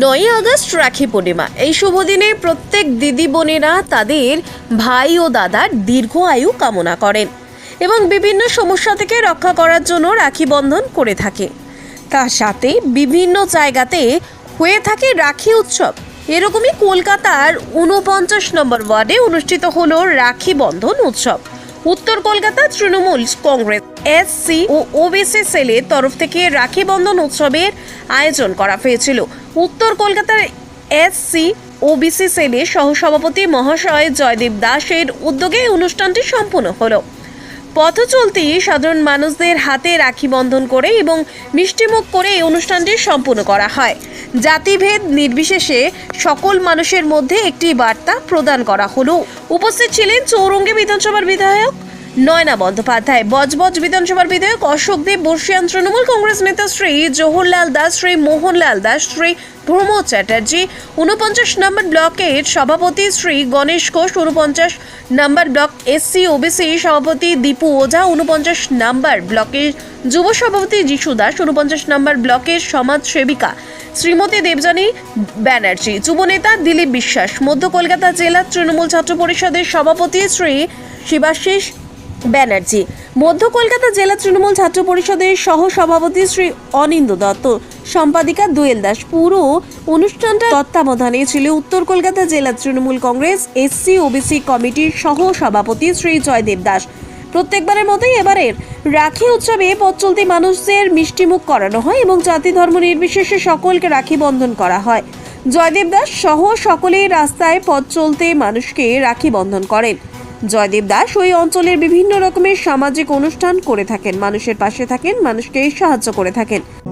নয়ই আগস্ট রাখি পূর্ণিমা। এই শুভ দিনে প্রত্যেক দিদি বোনেরা তাদের ভাই ও দাদার দীর্ঘ আয়ু কামনা করেন এবং বিভিন্ন সমস্যা থেকে রক্ষা করার জন্য রাখি বন্ধন করে থাকে। তার সাথে বিভিন্ন জায়গাতে হয়ে থাকে রাখি উৎসব। এরকমই কলকাতার ঊনপঞ্চাশ নম্বর ওয়ার্ডে অনুষ্ঠিত হলো রাখি বন্ধন উৎসব। উত্তর কলকাতা তৃণমূল কংগ্রেস, এসসি ও ওবিসি সেলের তরফ থেকে রাখি বন্ধন উৎসবের আয়োজন করা হয়েছিল। উত্তর কলকাতার এসসি, ওবিসি সেলের সহসভাপতি মহাশয় জয়দীপ দাসের উদ্যোগে অনুষ্ঠানটি সম্পূর্ণ হলো। পথ চলতি সাধারণ মানুষদের হাতে রাখি বন্ধন করে এবং মিষ্টিমুখ করে এই অনুষ্ঠানটি সম্পূর্ণ করা হয়। জাতিভেদ নির্বিশেষে সকল মানুষের মধ্যে একটি বার্তা প্রদান করা হলো। উপস্থিত ছিলেন চৌরঙ্গী বিধানসভার বিধায়ক নয়না বন্দ্যোপাধ্যায়। বজবজ বিধানসভার বিধায়ক অশোক দেব, বর্ষিয়ান তৃণমূল কংগ্রেস নেতা শ্রী জওহরলাল দাস, শ্রী মোহনলাল দাস, শ্রী প্রমোদ চ্যাটার্জি উনপঞ্চাশ নম্বর ব্লকের সভাপতি শ্রী গণেশ ঘোষ উনপঞ্চাশ নম্বর ব্লক এসসি, ওবিসি সভাপতি দীপু ওঝা উনপঞ্চাশ নম্বর ব্লকের যুব সভাপতি যিশু দাস উনপঞ্চাশ নম্বর ব্লকের সমাজ সেবিকা শ্রীমতী দেবযানী ব্যানার্জি যুবনেতা দিলীপ বিশ্বাস, মধ্য কলকাতা জেলা তৃণমূল ছাত্র পরিষদের সভাপতি শ্রী শিবাশিস ব্যানার্জি। মধ্য কলকাতা জেলা তৃণমূল ছাত্র পরিষদের সহ সভাপতি শ্রী অনিন্দ দত্ত, সম্পাদিকা দোয়েল দাস পুরো অনুষ্ঠানটা তত্ত্বাবধানে ছিল উত্তর কলকাতা জেলা তৃণমূল কংগ্রেস, এসসি, ওবিসি কমিটির সহ সভাপতি শ্রী জয়দেব দাস। প্রত্যেকবারের মতোই এবারের রাখি উৎসবে পথ চলতি মানুষদের মিষ্টিমুখ করানো হয় এবং জাতি ধর্ম নির্বিশেষে সকলকে রাখি বন্ধন করা হয়। জয়দেব দাস সহ সকলেই রাস্তায় পথ চলতে মানুষকে রাখি বন্ধন করেন। জয়দেব দাস ওই অঞ্চলের বিভিন্ন রকমের সামাজিক অনুষ্ঠান করে থাকেন। মানুষের পাশে থাকেন, মানুষকে সাহায্য করে থাকেন।